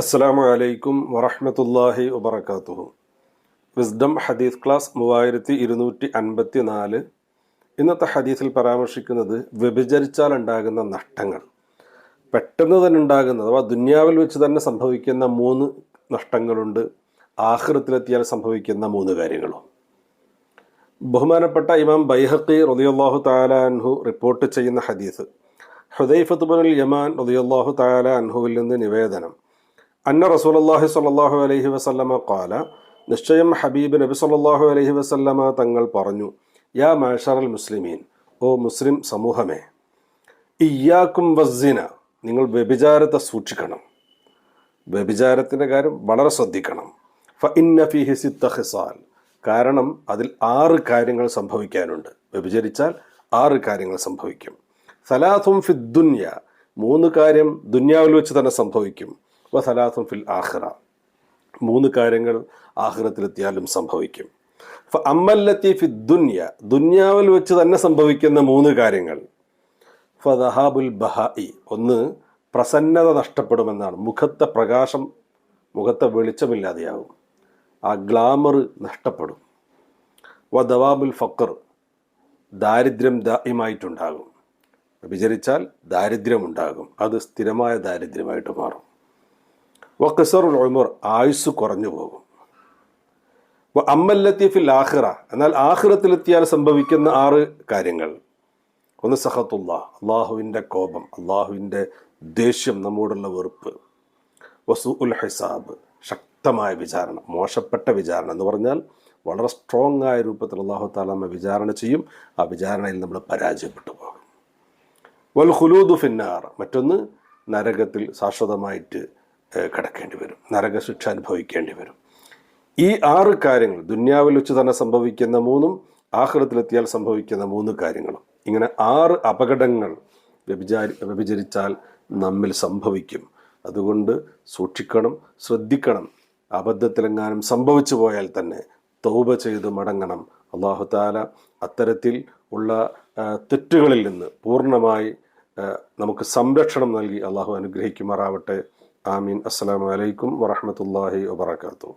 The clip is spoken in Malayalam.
അസ്സലാമു അലൈക്കും വറഹമത്തല്ലാഹി വബറകാതുഹു. വിസ്ഡം ഹദീസ് ക്ലാസ് മൂവായിരത്തി ഇരുന്നൂറ്റി അൻപത്തി നാല് ഇന്നത്തെ ഹദീസിൽ പരാമർശിക്കുന്നത് വ്യഭിചരിച്ചാൽ ഉണ്ടാകുന്ന നഷ്ടങ്ങൾ. പെട്ടെന്ന് തന്നെ ഉണ്ടാകുന്ന അഥവാ ദുന്യാവിൽ വെച്ച് തന്നെ സംഭവിക്കുന്ന മൂന്ന് നഷ്ടങ്ങളുണ്ട്. ആഹൃത്തിലെത്തിയാൽ സംഭവിക്കുന്ന മൂന്ന് കാര്യങ്ങളും. ബഹുമാനപ്പെട്ട ഇമാം ബൈഹക്കി റളിയല്ലാഹു താലാൻഹു റിപ്പോർട്ട് ചെയ്യുന്ന ഹദീസ് ബിനുൽ യമാൻ റളിയല്ലാഹു താലാൻഹുവിൽ നിന്ന് നിവേദനം. അന്ന റസൂലുള്ളാഹി സ്വല്ലല്ലാഹു അലൈഹി വസല്ലമ കാല നിശ്ചയം ഹബീബ് നബി സല്ലാഹു അലൈഹി വസല്ലമ തങ്ങൾ പറഞ്ഞു യാ മാഷറൽ മുസ്ലിമീൻ ഓ മുസ്ലിം സമൂഹമേ ഇയാക്കും വസ്സിന നിങ്ങൾ വ്യഭിചാരത്തെ സൂക്ഷിക്കണം. വ്യഭിചാരത്തിന്റെ കാര്യം വളരെ ശ്രദ്ധിക്കണം. ഫ ഇന്ന ഫിഹി സിത്ത ഖിസാൽ. കാരണം അതിൽ ആറ് കാര്യങ്ങൾ സംഭവിക്കാനുണ്ട്. വ്യഭിചരിച്ചാൽ ആറ് കാര്യങ്ങൾ സംഭവിക്കും. സലാഥും ഫിദ്ദുന്യ ദുന്യ മൂന്ന് കാര്യം ദുന്യാവിൽ വെച്ച് തന്നെ സംഭവിക്കും. വ സലാത്തും ഫിൽ ആഹ്റ മൂന്ന് കാര്യങ്ങൾ ആഹ്റത്തിലെത്തിയാലും സംഭവിക്കും. അമ്മല്ലത്തി ഫി ദുന്യ. ദുന്യാവിൽ വെച്ച് തന്നെ സംഭവിക്കുന്ന മൂന്ന് കാര്യങ്ങൾ. ഫദഹാബുൽ ബഹായി ഒന്ന് പ്രസന്നത നഷ്ടപ്പെടുമെന്നാണ്. മുഖത്തെ പ്രകാശം മുഖത്തെ വെളിച്ചമില്ലാതെയാകും ആ ഗ്ലാമർ നഷ്ടപ്പെടും. വ ദവാബുൽ ഫക്കർ ദാരിദ്ര്യം ദായിമായിട്ടുണ്ടാകും. വിചരിച്ചാൽ ദാരിദ്ര്യമുണ്ടാകും. അത് സ്ഥിരമായ ദാരിദ്ര്യമായിട്ട് മാറും. വ ഖിസറുൽ ഉമർ ആയുസ് കുറഞ്ഞു പോകും. വ അമ്മല്ലത്തീഫിൽ ആഹിറ എന്നാൽ ആഹിറത്തിലെത്തിയാൽ സംഭവിക്കുന്ന ആറ് കാര്യങ്ങൾ. ഒന്ന് സഹത്തുള്ള അള്ളാഹുവിന്റെ കോപം അള്ളാഹുവിന്റെ ദേഷ്യം നമ്മോടുള്ള വെറുപ്പ്. വസു ഉൽ ഹിസാബ് ശക്തമായ വിചാരണ മോശപ്പെട്ട വിചാരണ എന്ന് പറഞ്ഞാൽ വളരെ സ്ട്രോങ് ആയ രൂപത്തിൽ അള്ളാഹു താലാമ വിചാരണ ചെയ്യും. ആ വിചാരണയിൽ നമ്മൾ പരാജയപ്പെട്ടു പോകും. വൽ ഹുലൂദു ഫിന്നാർ മറ്റൊന്ന് നരകത്തിൽ ശാശ്വതമായിട്ട് കിടക്കേണ്ടി വരും. നരകശിക്ഷ അനുഭവിക്കേണ്ടി വരും. ഈ ആറ് കാര്യങ്ങൾ ദുന്യാവിൽ വെച്ച് തന്നെ സംഭവിക്കുന്ന മൂന്നും ആഹൃതത്തിലെത്തിയാൽ സംഭവിക്കുന്ന മൂന്ന് കാര്യങ്ങളും. ഇങ്ങനെ ആറ് അപകടങ്ങൾ വ്യഭിചാരി വ്യഭിചരിച്ചാൽ നമ്മിൽ സംഭവിക്കും. അതുകൊണ്ട് സൂക്ഷിക്കണം ശ്രദ്ധിക്കണം. അബദ്ധത്തിലെങ്ങാനും സംഭവിച്ചു പോയാൽ തന്നെ തൗബ ചെയ്ത് മടങ്ങണം. അള്ളാഹു താല അത്തരത്തിൽ ഉള്ള തെറ്റുകളിൽ നിന്ന് പൂർണമായി നമുക്ക് സംരക്ഷണം നൽകി അള്ളാഹു അനുഗ്രഹിക്കുമാറാവട്ടെ. ആമീൻ. അസ്സലാമു അലൈക്കും വറഹമത്തല്ലാഹി വബർക്കാത്തു